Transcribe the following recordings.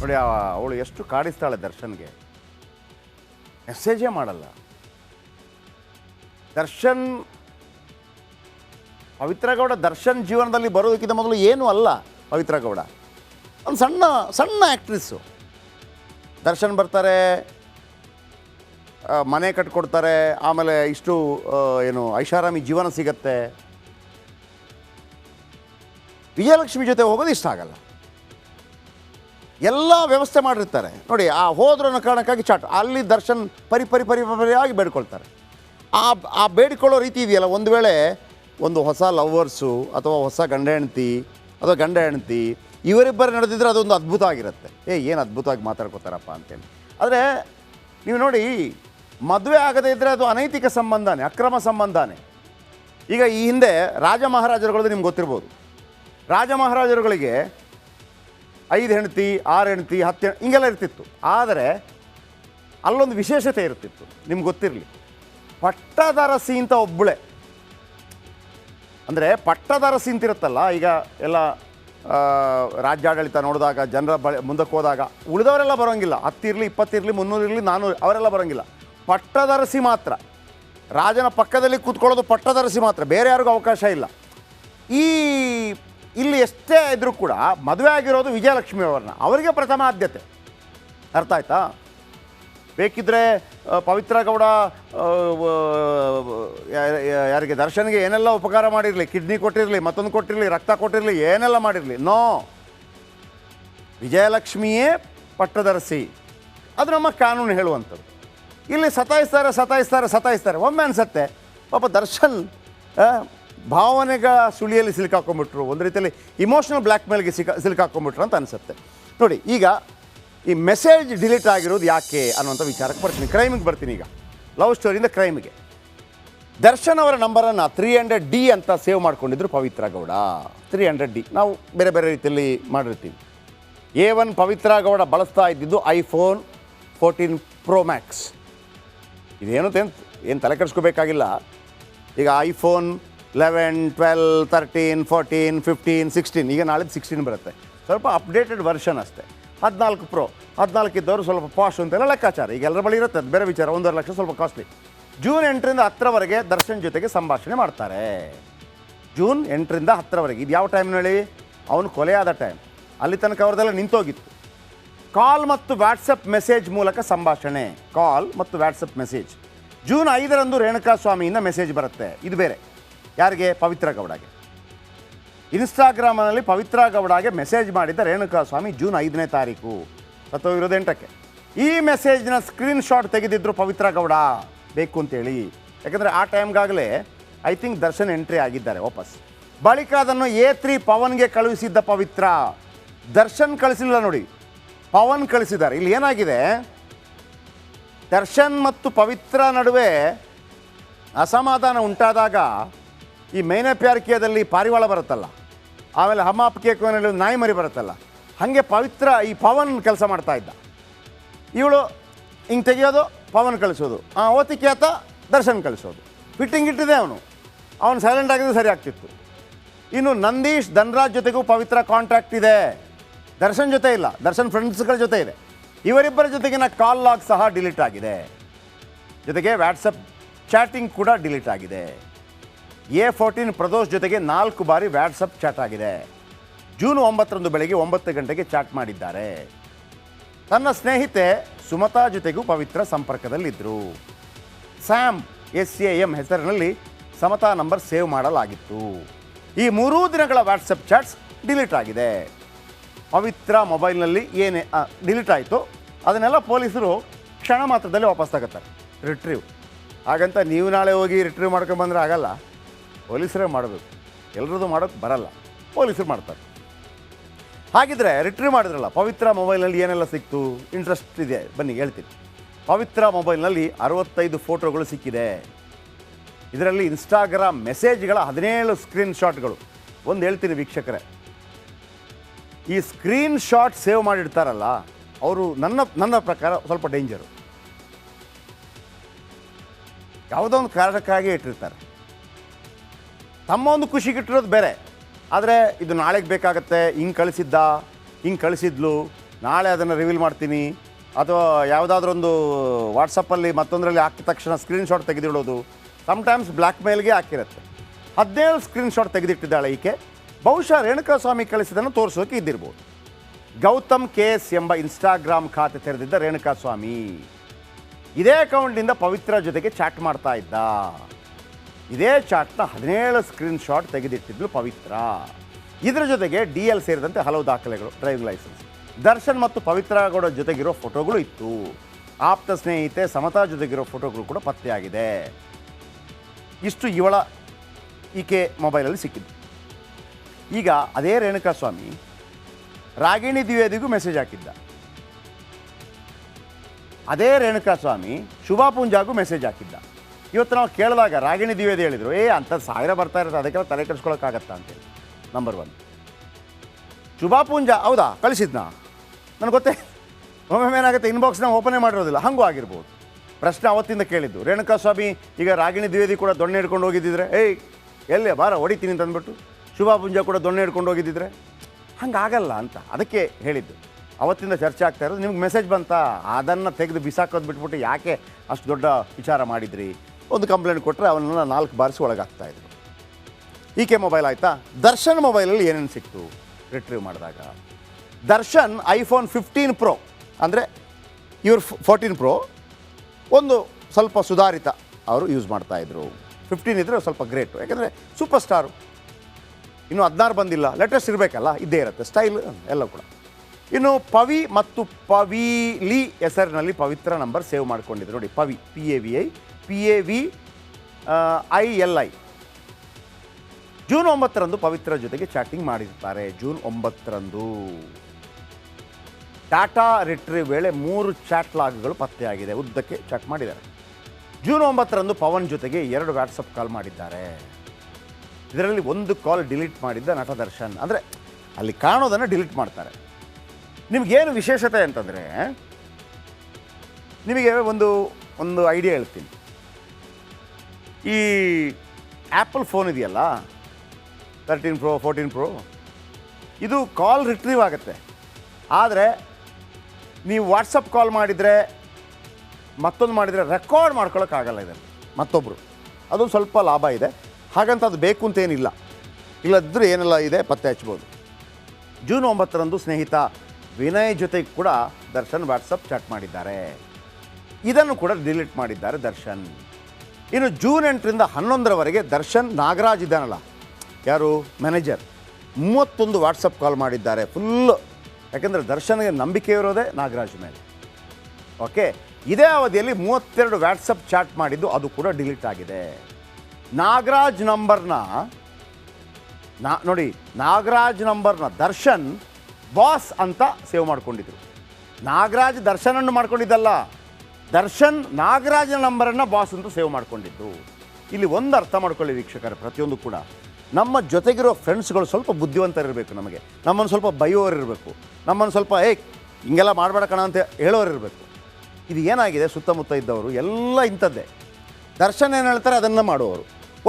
ನೋಡಿ ಅವಳು ಎಷ್ಟು ಕಾಡಿಸ್ತಾಳೆ ದರ್ಶನ್ಗೆ. ಮೆಸೇಜೇ ಮಾಡಲ್ಲ. ದರ್ಶನ್, ಪವಿತ್ರ ಗೌಡ ದರ್ಶನ್ ಜೀವನದಲ್ಲಿ ಬರೋದಕ್ಕಿಂತ ಮೊದಲು ಏನೂ ಅಲ್ಲ ಪವಿತ್ರ ಗೌಡ. ಒಂದು ಸಣ್ಣ ಸಣ್ಣ ಆ್ಯಕ್ಟ್ರೆಸ್ಸು ದರ್ಶನ್ ಬರ್ತಾರೆ ಮನೆ ಕಟ್ಕೊಡ್ತಾರೆ, ಆಮೇಲೆ ಇಷ್ಟು ಏನು, ಐಷಾರಾಮಿ ಜೀವನ ಸಿಗತ್ತೆ. ವಿಜಯಲಕ್ಷ್ಮಿ ಜೊತೆ ಹೋಗೋದು ಇಷ್ಟ ಆಗಲ್ಲ. ಎಲ್ಲ ವ್ಯವಸ್ಥೆ ಮಾಡಿರ್ತಾರೆ. ನೋಡಿ, ಆ ಹೋದ್ರು ಕಾರಣಕ್ಕಾಗಿ ಚಾಟ್, ಅಲ್ಲಿ ದರ್ಶನ್ ಪರಿ ಪರಿ ಪರಿ ಪರಿಯಾಗಿ ಬೇಡ್ಕೊಳ್ತಾರೆ. ಆ ಆ ಬೇಡಿಕೊಳ್ಳೋ ರೀತಿ ಇದೆಯಲ್ಲ, ಒಂದು ವೇಳೆ ಒಂದು ಹೊಸ ಲವ್ವರ್ಸು ಅಥವಾ ಹೊಸ ಗಂಡ ಹೆಂಡತಿ ಅಥವಾ ಗಂಡ ಹೆಂಡತಿ ಇವರಿಬ್ಬರು ನಡೆದಿದ್ರೆ ಅದೊಂದು ಅದ್ಭುತ ಆಗಿರುತ್ತೆ. ಏ, ಏನು ಅದ್ಭುತವಾಗಿ ಮಾತಾಡ್ಕೋತಾರಪ್ಪ ಅಂತೇಳಿ. ಆದರೆ, ನೀವು ನೋಡಿ, ಮದುವೆ ಆಗದೇ ಇದ್ದರೆ ಅದು ಅನೈತಿಕ ಸಂಬಂಧನೇ, ಅಕ್ರಮ ಸಂಬಂಧನೇ. ಈಗ ಈ ಹಿಂದೆ ರಾಜ ಮಹಾರಾಜರುಗಳದ್ದು ನಿಮ್ಗೆ ಗೊತ್ತಿರ್ಬೋದು. ರಾಜ ಮಹಾರಾಜರುಗಳಿಗೆ ಐದು ಹೆಂಡತಿ, ಆರು ಹೆಂಡತಿ, ಹತ್ತು ಹೆಣ್- ಹಿಂಗೆಲ್ಲ ಇರ್ತಿತ್ತು. ಆದರೆ ಅಲ್ಲೊಂದು ವಿಶೇಷತೆ ಇರ್ತಿತ್ತು, ನಿಮ್ಗೆ ಗೊತ್ತಿರಲಿ. ಪಟ್ಟದರಸಿ ಅಂತ ಒಬ್ಬಳೆ. ಅಂದರೆ ಪಟ್ಟದರಸಿ ಅಂತ ಇರುತ್ತಲ್ಲ, ಈಗ ಎಲ್ಲ ರಾಜ್ಯಾಡಳಿತ ನೋಡಿದಾಗ, ಜನರ ಬ ಮುಂದಕ್ಕೆ ಹೋದಾಗ, ಉಳಿದವರೆಲ್ಲ ಬರೋಂಗಿಲ್ಲ. ಹತ್ತಿರಲಿ ಇಪ್ಪತ್ತಿರಲಿ ಮುನ್ನೂರಿರಲಿ ನಾನೂರು, ಅವರೆಲ್ಲ ಬರೋಂಗಿಲ್ಲ. ಪಟ್ಟದರಸಿ ಮಾತ್ರ. ರಾಜನ ಪಕ್ಕದಲ್ಲಿ ಕೂತ್ಕೊಳ್ಳೋದು ಪಟ್ಟದರಸಿ ಮಾತ್ರ. ಬೇರೆ ಯಾರಿಗೂ ಅವಕಾಶ ಇಲ್ಲ. ಈ ಇಲ್ಲಿ ಎಷ್ಟೇ ಇದ್ರೂ ಕೂಡ ಮದುವೆ ಆಗಿರೋದು ವಿಜಯಲಕ್ಷ್ಮಿ ಅವ್ರನ್ನ. ಅವರಿಗೆ ಪ್ರಥಮ ಆದ್ಯತೆ. ಅರ್ಥ ಆಯ್ತಾ? ಬೇಕಿದ್ರೆ ಪವಿತ್ರ ಗೌಡ ಯಾರಿಗೆ ದರ್ಶನ್ಗೆ ಏನೆಲ್ಲ ಉಪಕಾರ ಮಾಡಿರಲಿ, ಕಿಡ್ನಿ ಕೊಟ್ಟಿರಲಿ, ಮತ್ತೊಂದು ಕೊಟ್ಟಿರಲಿ, ರಕ್ತ ಕೊಟ್ಟಿರಲಿ, ಏನೆಲ್ಲ ಮಾಡಿರಲಿ. ನೋ. ವಿಜಯಲಕ್ಷ್ಮಿಯೇ ಪಟ್ಟದರ್ಸಿ. ಅದು ನಮ್ಮ ಕಾನೂನು ಹೇಳುವಂಥದ್ದು. ಇಲ್ಲಿ ಸತಾಯಿಸ್ತಾರೆ ಸತಾಯಿಸ್ತಾರೆ ಸತಾಯಿಸ್ತಾರೆ. ಒಮ್ಮೆ ಅನಿಸತ್ತೆ, ಪಾಪ ದರ್ಶನ್ ಭಾವನೆಗಳ ಸುಳಿಯಲ್ಲಿ ಸಿಲುಕಾಕೊಂಡ್ಬಿಟ್ರು. ಒಂದು ರೀತಿಯಲ್ಲಿ ಇಮೋಷನಲ್ ಬ್ಲ್ಯಾಕ್ ಮೇಲ್ಗೆ ಸಿಕ್ಕ ಸಿಲುಕಾಕೊಂಡ್ಬಿಟ್ರು ಅಂತ ಅನಿಸುತ್ತೆ. ನೋಡಿ, ಈಗ ಈ ಮೆಸೇಜ್ ಡಿಲೀಟ್ ಆಗಿರೋದು ಯಾಕೆ ಅನ್ನುವಂಥ ವಿಚಾರಕ್ಕೆ ಬರ್ತೀನಿ. ಕ್ರೈಮಿಗೆ ಬರ್ತೀನಿ ಈಗ. ಲವ್ ಸ್ಟೋರಿಯಿಂದ ಕ್ರೈಮಿಗೆ ದರ್ಶನ್ ಅವರ ನಂಬರನ್ನು ತ್ರೀ ಹಂಡ್ರೆಡ್ ಡಿ ಅಂತ ಸೇವ್ ಮಾಡ್ಕೊಂಡಿದ್ರು Pavithra Gowda. Three hundred D ನಾವು ಬೇರೆ ಬೇರೆ ರೀತಿಯಲ್ಲಿ ಮಾಡಿರ್ತೀವಿ. ಎ ಒನ್ ಪವಿತ್ರ ಗೌಡ ಬಳಸ್ತಾ ಇದ್ದಿದ್ದು ಐಫೋನ್ ಫೋರ್ಟೀನ್ ಪ್ರೋ ಮ್ಯಾಕ್ಸ್ ಇದೇನು ಏನು ಏನು ತಲೆ ಕೆಡಿಸ್ಕೋಬೇಕಾಗಿಲ್ಲ. ಈಗ iPhone eleven twelve thirteen fourteen fifteen sixteen ಈಗ ನಾಳೆ ಸಿಕ್ಸ್ಟೀನ್ ಬರುತ್ತೆ. ಸ್ವಲ್ಪ ಅಪ್ಡೇಟೆಡ್ ವರ್ಷನ್ ಅಷ್ಟೇ. ಹದಿನಾಲ್ಕು ಪ್ರೋ ಹದಿನಾಲ್ಕು ಇದ್ದವರು ಸ್ವಲ್ಪ ಪಾಶ್ ಅಂತೆಲ್ಲ ಲೆಕ್ಕಾಚಾರ. ಈಗ ಎಲ್ಲರ ಬಳಿ ಇರುತ್ತೆ ಬೇರೆ ವಿಚಾರ. ಒಂದೂವರೆ ಲಕ್ಷ ಸ್ವಲ್ಪ ಕಾಸ್ಟ್ಲಿ ಜೂನ್ ಎಂಟರಿಂದ ಹತ್ತರವರೆಗೆ ದರ್ಶನ್ ಜೊತೆಗೆ ಸಂಭಾಷಣೆ ಮಾಡ್ತಾರೆ. ಜೂನ್ ಎಂಟರಿಂದ ಹತ್ತರವರೆಗೆ. ಇದು ಯಾವ ಟೈಮ್ನಲ್ಲಿ ಅವನು ಕೊಲೆಯಾದ ಟೈಮ್ ಅಲ್ಲಿ ತನಕ ಅವ್ರದ್ದೆಲ್ಲ ನಿಂತೋಗಿತ್ತು. ಕಾಲ್ ಮತ್ತು ವ್ಯಾಟ್ಸಪ್ ಮೆಸೇಜ್ ಮೂಲಕ ಸಂಭಾಷಣೆ. ಕಾಲ್ ಮತ್ತು ವ್ಯಾಟ್ಸಪ್ ಮೆಸೇಜ್ ಜೂನ್ ಐದರಂದು ರೇಣುಕಾ ಸ್ವಾಮಿಯಿಂದ ಮೆಸೇಜ್ ಬರುತ್ತೆ. ಇದು ಬೇರೆ. ಯಾರಿಗೆ? ಪವಿತ್ರ ಗೌಡಗೆ. ಇನ್ಸ್ಟಾಗ್ರಾಮ್ನಲ್ಲಿ ಪವಿತ್ರ ಗೌಡಗೆ ಮೆಸೇಜ್ ಮಾಡಿದ್ದ ರೇಣುಕಾ ಸ್ವಾಮಿ ಜೂನ್ ಐದನೇ ತಾರೀಕು. ಸತ್ತೋಗಿರೋದು ಎಂಟಕ್ಕೆ. ಈ ಮೆಸೇಜ್ನ ಸ್ಕ್ರೀನ್ಶಾಟ್ ತೆಗೆದಿದ್ರು ಪವಿತ್ರ ಗೌಡ. ಬೇಕು ಅಂತೇಳಿ. ಯಾಕಂದರೆ ಆ ಟೈಮ್ಗಾಗಲೇ ಐ ಥಿಂಕ್ ದರ್ಶನ್ ಎಂಟ್ರಿ ಆಗಿದ್ದಾರೆ ವಾಪಸ್. ಬಳಿಕ ಅದನ್ನು ಎ ತ್ರೀ ಪವನ್ಗೆ ಕಳುಹಿಸಿದ್ದ ಪವಿತ್ರ. ದರ್ಶನ್ ಕಳಿಸಿಲ್ಲ ನೋಡಿ. ಪವನ್ ಕಳಿಸಿದ್ದಾರೆ. ಇಲ್ಲಿ ಏನಾಗಿದೆ? ದರ್ಶನ್ ಮತ್ತು ಪವಿತ್ರ ನಡುವೆ ಅಸಮಾಧಾನ ಉಂಟಾದಾಗ ಈ ಮೇನೆ ಪ್ಯಾರಿಕೆಯಲ್ಲಿ ಪಾರಿವಾಳ ಬರುತ್ತಲ್ಲ, ಆಮೇಲೆ ಹಮಾಪ್ ಕೇಕುವಿನಲ್ಲಿ ಕೋನಲ್ಲಿ ನಾಯಿ ಮರಿ ಬರುತ್ತಲ್ಲ, ಹಾಗೆ ಪವಿತ್ರ ಈ ಪವನ್ ಕೆಲಸ ಮಾಡ್ತಾ ಇದ್ದ. ಇವಳು ಹಿಂಗೆ ತೆಗಿಯೋದು, ಪವನ್ ಕಳಿಸೋದು, ಆ ಓತಿಕೆ ಆತ ದರ್ಶನ್ ಕಳಿಸೋದು. ಫಿಟ್ಟಿಂಗ್ ಇಟ್ಟಿದೆ ಅವನು. ಅವನು ಸೈಲೆಂಟ್ ಆಗಿದ್ದು ಸರಿ ಆಗ್ತಿತ್ತು. ಇನ್ನು ನಂದೀಶ್ ಧನ್ರಾಜ್ ಜೊತೆಗೂ ಪವಿತ್ರ ಕಾಂಟ್ಯಾಕ್ಟ್ ಇದೆ. ದರ್ಶನ್ ಜೊತೆ ಇಲ್ಲ, ದರ್ಶನ್ ಫ್ರೆಂಡ್ಸ್ಗಳ ಜೊತೆ ಇದೆ. ಇವರಿಬ್ಬರ ಜೊತೆಗಿನ ಕಾಲ್ ಲಾಗ್ ಸಹ ಡಿಲೀಟ್ ಆಗಿದೆ. ಜೊತೆಗೆ ವ್ಯಾಟ್ಸಪ್ ಚಾಟಿಂಗ್ ಕೂಡ ಡಿಲೀಟ್ ಆಗಿದೆ. ಎ ಫೋರ್ಟೀನ್ ಪ್ರದೋಷ್ ಜೊತೆಗೆ ನಾಲ್ಕು ಬಾರಿ ವ್ಯಾಟ್ಸಪ್ ಚಾಟ್ ಆಗಿದೆ. ಜೂನ್ ಒಂಬತ್ತರಂದು ಬೆಳಗ್ಗೆ ಒಂಬತ್ತು ಗಂಟೆಗೆ ಚಾಟ್ ಮಾಡಿದ್ದಾರೆ. ತನ್ನ ಸ್ನೇಹಿತೆ ಸುಮತಾ ಜೊತೆಗೂ ಪವಿತ್ರ ಸಂಪರ್ಕದಲ್ಲಿದ್ದರು ಸ್ಯಾಮ್ ಎಸ್ ಎ ಎಂ ಹೆಸರಿನಲ್ಲಿ ಸಮತಾ ನಂಬರ್ ಸೇವ್ ಮಾಡಲಾಗಿತ್ತು. ಈ ಮೂರೂ ದಿನಗಳ ವ್ಯಾಟ್ಸಪ್ ಚಾಟ್ಸ್ ಡಿಲೀಟ್ ಆಗಿದೆ. ಪವಿತ್ರ ಮೊಬೈಲ್ನಲ್ಲಿ ಏನೇ ಡಿಲೀಟ್ ಆಯಿತು ಅದನ್ನೆಲ್ಲ ಪೊಲೀಸರು ಕ್ಷಣ ಮಾತ್ರದಲ್ಲಿ ವಾಪಸ್ ತಗೋತಾರೆ. ರಿಟ್ರೀವ್ ಹಾಗಂತ ನೀವು ನಾಳೆ ಹೋಗಿ ರಿಟ್ರೀವ್ ಮಾಡ್ಕೊಂಡು ಬಂದರೆ ಆಗಲ್ಲ. ಪೊಲೀಸರೇ ಮಾಡಬೇಕು. ಎಲ್ಲರದ್ದು ಮಾಡೋಕ್ಕೆ ಬರಲ್ಲ. ಪೊಲೀಸರು ಮಾಡ್ತಾರೆ. ಹಾಗಿದ್ರೆ ರಿಟ್ರೀವ್ ಮಾಡಿದ್ರಲ್ಲ, ಪವಿತ್ರ ಮೊಬೈಲ್ನಲ್ಲಿ ಏನೆಲ್ಲ ಸಿಕ್ತು? ಇಂಟ್ರೆಸ್ಟ್ ಇದೆ. ಬನ್ನಿ, ಹೇಳ್ತೀನಿ. ಪವಿತ್ರ ಮೊಬೈಲ್ನಲ್ಲಿ ಅರವತ್ತೈದು ಫೋಟೋಗಳು ಸಿಕ್ಕಿದೆ. ಇದರಲ್ಲಿ ಇನ್ಸ್ಟಾಗ್ರಾಮ್ ಮೆಸೇಜ್ಗಳ ಹದಿನೇಳು ಸ್ಕ್ರೀನ್ಶಾಟ್ಗಳು ಒಂದು ಹೇಳ್ತೀನಿ ವೀಕ್ಷಕರೇ. ಈ ಸ್ಕ್ರೀನ್ಶಾಟ್ ಸೇವ್ ಮಾಡಿರ್ತಾರಲ್ಲ, ಅವರು ನನ್ನ ನನ್ನ ಪ್ರಕಾರ ಸ್ವಲ್ಪ ಡೇಂಜರು ಯಾವುದೋ ಒಂದು ಕಾರಣಕ್ಕಾಗಿ ಇಟ್ಟಿರ್ತಾರೆ. ತಮ್ಮ ಒಂದು ಖುಷಿಗಿಟ್ಟಿರೋದು ಬೇರೆ. ಆದರೆ ಇದು ನಾಳೆಗೆ ಬೇಕಾಗತ್ತೆ, ಹಿಂಗೆ ಕಳಿಸಿದ್ದ, ಹಿಂಗೆ ಕಳಿಸಿದ್ಲು, ನಾಳೆ ಅದನ್ನು ರಿವೀಲ್ ಮಾಡ್ತೀನಿ, ಅಥವಾ ಯಾವುದಾದ್ರೊಂದು ವಾಟ್ಸಪ್ಪಲ್ಲಿ ಮತ್ತೊಂದರಲ್ಲಿ ಹಾಕಿದ ತಕ್ಷಣ ಸ್ಕ್ರೀನ್ಶಾಟ್ ತೆಗೆದಿಡೋದು ಸಮ್ಟೈಮ್ಸ್ ಬ್ಲ್ಯಾಕ್ ಮೇಲ್ಗೆ ಹಾಕಿರುತ್ತೆ. ಹದಿನೇಳು ಸ್ಕ್ರೀನ್ಶಾಟ್ ತೆಗೆದಿಟ್ಟಿದ್ದಾಳೆ ಈಕೆ. ಬಹುಶಃ ರೇಣುಕಾ ಸ್ವಾಮಿ ಕಳಿಸಿದನ್ನು ತೋರಿಸೋಕೆ ಇದ್ದಿರ್ಬೋದು. ಗೌತಮ್ ಕೆ ಎಸ್ ಎಂಬ ಇನ್ಸ್ಟಾಗ್ರಾಮ್ ಖಾತೆ ತೆರೆದಿದ್ದ ರೇಣುಕಾ ಸ್ವಾಮಿ ಇದೇ ಅಕೌಂಟ್ನಿಂದ ಪವಿತ್ರ ಜೊತೆಗೆ ಚಾಟ್ ಮಾಡ್ತಾ ಇದ್ದ. ಇದೇ ಚಾಟ್ನ ಹದಿನೇಳು ಸ್ಕ್ರೀನ್ಶಾಟ್ ತೆಗೆದಿಟ್ಟಿದ್ಲು ಪವಿತ್ರ. ಇದರ ಜೊತೆಗೆ ಡಿ ಎಲ್ ಸೇರಿದಂತೆ ಹಲವು ದಾಖಲೆಗಳು ಡ್ರೈವಿಂಗ್ ಲೈಸೆನ್ಸ್ ದರ್ಶನ್ ಮತ್ತು ಪವಿತ್ರ ಗೌಡ ಜೊತೆಗಿರೋ ಫೋಟೋಗಳು ಇತ್ತು. ಆಪ್ತ ಸ್ನೇಹಿತೆ ಸಮತಾ ಜೊತೆಗಿರೋ ಫೋಟೋಗಳು ಕೂಡ ಪತ್ತೆಯಾಗಿದೆ. ಇಷ್ಟು ಇವಳ ಈಕೆ ಮೊಬೈಲಲ್ಲಿ ಸಿಕ್ಕಿದ್ದು. ಈಗ ಅದೇ ರೇಣುಕಾಸ್ವಾಮಿ ರಾಗಿಣಿ ದ್ವಿವೇದಿಗೂ ಮೆಸೇಜ್ ಹಾಕಿದ್ದ. ಅದೇ ರೇಣುಕಾಸ್ವಾಮಿ ಶುಭಾ ಪೂಂಜಾಗೂ ಮೆಸೇಜ್ ಹಾಕಿದ್ದ. ಇವತ್ತು ನಾವು ಕೇಳಿದಾಗ ರಾಗಿಣಿ ದ್ವಿವೇದಿ ಹೇಳಿದರು, ಏ ಅಂಥ ಸಾವಿರ ಬರ್ತಾ ಇರುತ್ತೆ, ಅದಕ್ಕೆಲ್ಲ ತಲೆ ಕೆಡಿಸ್ಕೊಳಕ್ಕಾಗತ್ತಾ? ಅಂತೇಳಿ ನಂಬರ್ ಒನ್ ಶುಭಾ ಪೂಂಜಾ, ಹೌದಾ? ಕಳಿಸಿದ್ನಾ? ನನಗೆ ಗೊತ್ತೇ ಒಮ್ಮೆ ಏನಾಗುತ್ತೆ ಇನ್ಬಾಕ್ಸ್ನ ಓಪನೇ ಮಾಡಿರೋದಿಲ್ಲ, ಹಂಗೂ ಆಗಿರ್ಬೋದು. ಪ್ರಶ್ನೆ ಅವತ್ತಿಂದ ಕೇಳಿದ್ದು, ರೇಣುಕಾ ಸ್ವಾಮಿ, ಈಗ ರಾಗಿಣಿ ದ್ವಿವೇದಿ ಕೂಡ ದೊಣ್ಣೆ ಹಿಡ್ಕೊಂಡು ಹೋಗಿದ್ದಿದ್ರೆ? ಏಯ್, ಎಲ್ಲೇ, ಬಾರ, ಹೊಡಿತೀನಿ ಅಂತ ಅಂದ್ಬಿಟ್ಟು ಶುಭಾ ಪೂಂಜಾ ಕೂಡ ದೊಣ್ಣೆ ಹಿಡ್ಕೊಂಡು ಹೋಗಿದ್ದಿದ್ರೆ? ಹಂಗಾಗಲ್ಲ, ಅಂತ ಅದಕ್ಕೆ ಹೇಳಿದ್ದು. ಅವತ್ತಿಂದ ಚರ್ಚೆ ಆಗ್ತಾ ಇರೋದು, ನಿಮ್ಗೆ ಮೆಸೇಜ್ ಬಂತಾ? ಅದನ್ನು ತೆಗೆದು ಬಿಸಾಕೋದು ಬಿಟ್ಬಿಟ್ಟು ಯಾಕೆ ಅಷ್ಟು ದೊಡ್ಡ ವಿಚಾರ ಮಾಡಿದ್ರಿ? ಒಂದು ಕಂಪ್ಲೇಂಟ್ ಕೊಟ್ಟರೆ ಅವನನ್ನು ನಾಲ್ಕು ಬಾರಿಸಿ ಈ ಕೆ ಮೊಬೈಲ್ ಆಯಿತಾ? ದರ್ಶನ್ ಮೊಬೈಲಲ್ಲಿ ಏನೇನು ಸಿಕ್ತು? ರಿಟ್ರೀವ್ ಮಾಡಿದಾಗ. ದರ್ಶನ್ ಐಫೋನ್ ಫಿಫ್ಟೀನ್ ಪ್ರೋ ಅಂದರೆ ಇವ್ರ ಫೋರ್ಟೀನ್ ಪ್ರೊ ಒಂದು ಸ್ವಲ್ಪ ಸುಧಾರಿತ ಅವರು ಯೂಸ್ ಮಾಡ್ತಾಯಿದ್ರು ಫಿಫ್ಟೀನ್ ಇದ್ದರೆ ಸ್ವಲ್ಪ ಗ್ರೇಟು ಯಾಕೆಂದರೆ ಸೂಪರ್ ಸ್ಟಾರು ಇನ್ನು ಹದಿನಾರು ಬಂದಿಲ್ಲ. ಲೇಟೆಸ್ಟ್ ಇರಬೇಕಲ್ಲ, ಇದ್ದೇ ಇರುತ್ತೆ. ಸ್ಟೈಲ್ ಎಲ್ಲ ಕೂಡ. ಇನ್ನು ಪವಿ ಮತ್ತು ಪವಿಲಿ ಹೆಸರಿನಲ್ಲಿ ಪವಿತ್ರ ನಂಬರ್ ಸೇವ್ ಮಾಡ್ಕೊಂಡಿದ್ರು ನೋಡಿ. Pavi P A V I P A V I L I June ಒಂಬತ್ತರಂದು ಪವಿತ್ರ ಜೊತೆಗೆ ಚಾಟಿಂಗ್ ಮಾಡಿರ್ತಾರೆ. ಜೂನ್ ಒಂಬತ್ತರಂದು. ಡಾಟಾ ರಿಟ್ರಿ ವೇಳೆ ಮೂರು ಚಾಟ್ ಲಾಗ್ಗಳು ಪತ್ತೆಯಾಗಿದೆ ಉದ್ದಕ್ಕೆ ಚಾಟ್ ಮಾಡಿದ್ದಾರೆ. ಜೂನ್ ಒಂಬತ್ತರಂದು ಪವನ್ ಜೊತೆಗೆ ಎರಡು ವಾಟ್ಸಪ್ ಕಾಲ್ ಮಾಡಿದ್ದಾರೆ. ಇದರಲ್ಲಿ ಒಂದು ಕಾಲ್ ಡಿಲೀಟ್ ಮಾಡಿದ್ದ ನಟ ದರ್ಶನ್. ಅಂದರೆ ಅಲ್ಲಿ ಕಾಣೋದನ್ನು ಡಿಲೀಟ್ ಮಾಡ್ತಾರೆ. ನಿಮಗೇನು ವಿಶೇಷತೆ ಅಂತಂದರೆ, ನಿಮಗೆ ಒಂದು ಒಂದು ಐಡಿಯಾ ಹೇಳ್ತೀನಿ. ಈ ಆ್ಯಪಲ್ ಫೋನ್ ಇದೆಯಲ್ಲ? ತರ್ಟೀನ್ ಪ್ರೋ ಫೋರ್ಟೀನ್ ಪ್ರೋ ಇದು ಕಾಲ್ ರಿಟ್ರೀವ್ ಆಗುತ್ತೆ. ಆದರೆ ನೀವು ವಾಟ್ಸಪ್ ಕಾಲ್ ಮಾಡಿದರೆ, ಮತ್ತೊಂದು ಮಾಡಿದರೆ ರೆಕಾರ್ಡ್ ಮಾಡ್ಕೊಳ್ಳೋಕ್ಕಾಗಲ್ಲ ಇದರಲ್ಲಿ ಮತ್ತೊಬ್ಬರು ಅದು ಸ್ವಲ್ಪ ಲಾಭ ಇದೆ. ಹಾಗಂತ ಅದು ಬೇಕು ಅಂತೇನಿಲ್ಲ ಇಲ್ಲದಿದ್ದರೆ ಏನೆಲ್ಲ ಇದೆ? ಪತ್ತೆ ಹಚ್ಬೋದು. ಜೂನ್ ಒಂಬತ್ತರಂದು ಸ್ನೇಹಿತ ವಿನಯ್ ಜೊತೆಗೆ ಕೂಡ ದರ್ಶನ್ ವಾಟ್ಸಪ್ ಚಾಟ್ ಮಾಡಿದ್ದಾರೆ. ಇದನ್ನು ಕೂಡ ಡಿಲೀಟ್ ಮಾಡಿದ್ದಾರೆ ದರ್ಶನ್. ಇನ್ನು ಜೂನ್ ಎಂಟರಿಂದ ಹನ್ನೊಂದರವರೆಗೆ ದರ್ಶನ್ ನಾಗರಾಜ್ ಇದ್ದಾನಲ್ಲ. ಯಾರು? ಮ್ಯಾನೇಜರ್. ಮೂವತ್ತೊಂದು ವಾಟ್ಸಪ್ ಕಾಲ್ ಮಾಡಿದ್ದಾರೆ. ಫುಲ್ಲು ಯಾಕೆಂದರೆ ದರ್ಶನ್ಗೆ ನಂಬಿಕೆ ಇರೋದೇ ನಾಗರಾಜ್ ಮೇಲೆ. ಓಕೆ? ಇದೇ ಅವಧಿಯಲ್ಲಿ ಮೂವತ್ತೆರಡು ವ್ಯಾಟ್ಸಪ್ ಚಾಟ್ ಮಾಡಿದ್ದು ಅದು ಕೂಡ ಡಿಲೀಟ್ ಆಗಿದೆ. ನಾಗರಾಜ್ ನಂಬರ್ನ, ನಾ, ನೋಡಿ, ನಾಗರಾಜ್ ನಂಬರ್ನ ದರ್ಶನ್ ಬಾಸ್ ಅಂತ ಸೇವ್ ಮಾಡ್ಕೊಂಡಿದ್ರು. ನಾಗರಾಜ್ ದರ್ಶನನ್ನು ಮಾಡ್ಕೊಂಡಿದ್ದಲ್ಲ. ದರ್ಶನ್ ನಾಗರಾಜನ ನಂಬರನ್ನು ಬಾಸ್ ಅಂತ ಸೇವ್ ಮಾಡಿಕೊಂಡಿದ್ದು. ಇಲ್ಲಿ ಒಂದು ಅರ್ಥ ಮಾಡ್ಕೊಳ್ಳಿ ವೀಕ್ಷಕರ, ಪ್ರತಿಯೊಂದು ಕೂಡ. ನಮ್ಮ ಜೊತೆಗಿರೋ ಫ್ರೆಂಡ್ಸ್ಗಳು ಸ್ವಲ್ಪ ಬುದ್ಧಿವಂತರಿರಬೇಕು ನಮಗೆ. ನಮ್ಮನ್ನು ಸ್ವಲ್ಪ ಬೈಯೋರು ಇರಬೇಕು ನಮ್ಮನ್ನು ಸ್ವಲ್ಪ ಏ ಹಿಂಗೆಲ್ಲ ಮಾಡಬೇಡ ಕಣ ಅಂತ ಹೇಳೋರು ಇರಬೇಕು ಇದು ಏನಾಗಿದೆ? ಸುತ್ತಮುತ್ತ ಇದ್ದವರು, ಎಲ್ಲ ಇಂಥದ್ದೇ. ದರ್ಶನ್ ಏನು ಹೇಳ್ತಾರೆ? ಅದನ್ನು ಮಾಡುವವರು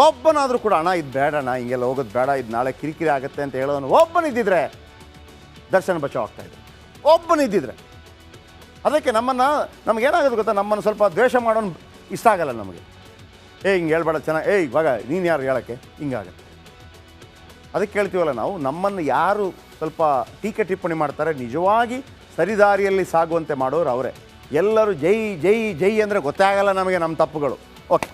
ಒಬ್ಬನಾದರೂ ಕೂಡ, ಅಣ್ಣ, ಇದು ಬೇಡಣ್ಣ ಹಿಂಗೆಲ್ಲ ಹೋಗೋದು ಬೇಡ, ಇದು ನಾಳೆ ಕಿರಿಕಿರಿ ಆಗುತ್ತೆ ಅಂತ ಹೇಳೋನು ಒಬ್ಬನಿದ್ದಿದ್ರೆ ದರ್ಶನ ಬಚಾವ್ ಆಗ್ತಾಯಿದ್ರು ಒಬ್ಬನಿದ್ದಿದ್ರೆ ಅದಕ್ಕೆ ನಮ್ಮನ್ನು, ನಮಗೇನಾಗೋದು ಗೊತ್ತಾ? ನಮ್ಮನ್ನು ಸ್ವಲ್ಪ ದ್ವೇಷ ಮಾಡೋನು ಇಷ್ಟ ಆಗಲ್ಲ ನಮಗೆ. ಏ ಹಿಂಗೆ ಹೇಳ್ಬೇಡ, ಚೆನ್ನಾಗಿ, ಏಯ್ ಇವಾಗ ನೀನು ಯಾರು ಹೇಳೋಕ್ಕೆ? ಹಿಂಗಾಗತ್ತೆ. ಅದಕ್ಕೆ ಕೇಳ್ತೀವಲ್ಲ ನಾವು, ನಮ್ಮನ್ನು ಯಾರು ಸ್ವಲ್ಪ ಟೀಕೆ ಟಿಪ್ಪಣಿ ಮಾಡ್ತಾರೆ, ನಿಜವಾಗಿ ಸರಿದಾರಿಯಲ್ಲಿ ಸಾಗುವಂತೆ ಮಾಡೋರು ಅವರೇ. ಎಲ್ಲರೂ ಜೈ ಜೈ ಜೈ ಅಂದರೆ ಗೊತ್ತೇ ಆಗಲ್ಲ ನಮಗೆ ನಮ್ಮ ತಪ್ಪುಗಳು. ಓಕೆ.